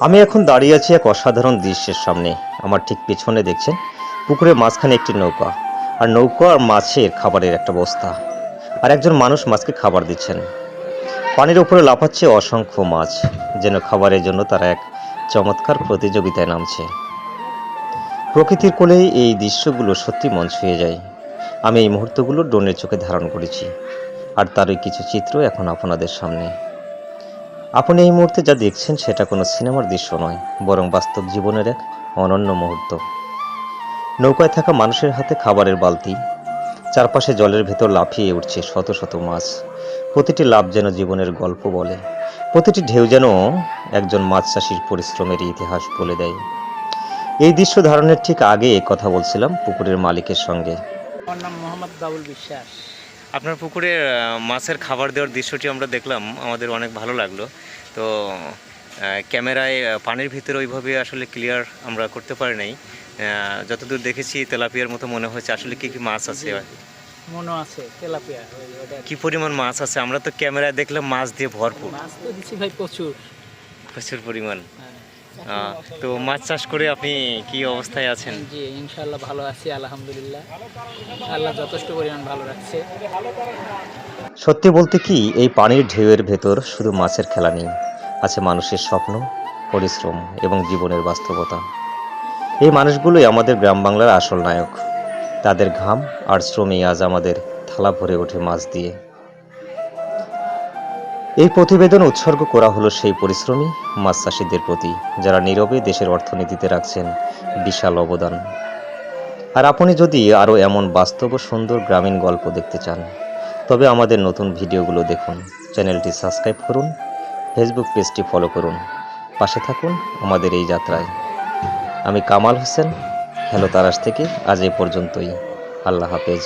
আমি এখন দাঁড়িয়ে আছি এক অসাধারণ দৃশ্যের সামনে। আমার ঠিক পেছনে দেখছেন পুকুরের মাঝখানে একটি নৌকা। আর নৌকা আর মাছের খাবারের একটা বস্তা। আর একজন মানুষ মাছকে খাবার দিচ্ছেন। পানির উপরে লাফাচ্ছে অসংখ্য মাছ, যেন খাবারের জন্য তারা এক চমৎকার প্রতিযোগিতায় নামছে। প্রকৃতির কোলে এই দৃশ্যগুলো সত্যি মন ছুঁয়ে যায়। আমি এই মুহূর্তগুলো ড্রোনের চোখে ধারণ করেছি। আর তারই কিছু চিত্র এখন আপনাদের সামনে। আপনি এই মুহূর্তে যা দেখছেন সেটা কোনো সিনেমার দৃশ্য নয় বরং বাস্তব জীবনের এক অনন্য মুহূর্ত। নৌকায় থাকা মানুষের হাতে খাবারের বালতি চারপাশে জলের ভেতর লাফিয়ে উঠছে শত শত মাছ। প্রতিটি লাভ যেন জীবনের গল্প বলে। প্রতিটি ঢেউ যেন একজন মাছ চাষির পরিশ্রমের ইতিহাস বলে দেয়। এই দৃশ্য ধারণের ঠিক আগে কথা বলছিলাম পুকুরের মালিকের সঙ্গে। আমার নাম মোহাম্মদ বাবুল বিশ্বাস। আপনার পুকুরে মাছের খাবার দেওয়ার দৃশ্যটি আমরা দেখলাম। আমাদের অনেক ভালো লাগল। তো ক্যামেরায় পানির ভিতরে ওইভাবে আসলে ক্লিয়ার আমরা করতে পারি নাই। যতদূর দেখেছি তেলাপিয়ার মতো মনে হয়েছে। আসলে কি কি মাছ আছে? মনে আছে তেলাপিয়া কি পরিমাণ মাছ আছে? আমরা তো ক্যামেরায় দেখলাম মাছ দিয়ে ভরপুর। মাছ তো দিছি ভাই প্রচুর। প্রচুর পরিমাণ। হ্যাঁ। তো মাছ চাষ করে আপনি কি অবস্থায় আছেন? জি ইনশাল্লাহ ভালো আছি আলহামদুলিল্লাহ। আল্লাহ যথেষ্ট পরিমাণ ভালো রাখছে। সত্যি বলতে কি এই পানির ঢেউয়ের ভেতর শুধু মাছের খেলা নেই আছে মানুষের স্বপ্ন পরিশ্রম এবং জীবনের বাস্তবতা। এই মানুষগুলোই আমাদের গ্রাম বাংলার আসল নায়ক। তাদের ঘাম আর শ্রমে আজ আমাদের থালা ভরে ওঠে মাছ দিয়ে। এই প্রতিবেদন উৎসর্গ করা হলো সেই পরিশ্রমী মাছ চাষিদের প্রতি, যারা নীরবে দেশের অর্থনীতিতে রাখছেন বিশাল অবদান। আর আপনি যদি আরও এমন বাস্তব সুন্দর গ্রামীণ গল্প দেখতে চান, তবে আমাদের নতুন ভিডিওগুলো দেখুন। চ্যানেলটি সাবস্ক্রাইব করুন, ফেসবুক পেজটি ফলো করুন। পাশে থাকুন আমাদের এই যাত্রায়। আমি কামাল হোসেন, হ্যালো তারাস থেকে আজ এই পর্যন্তই। আল্লাহ হাফেজ।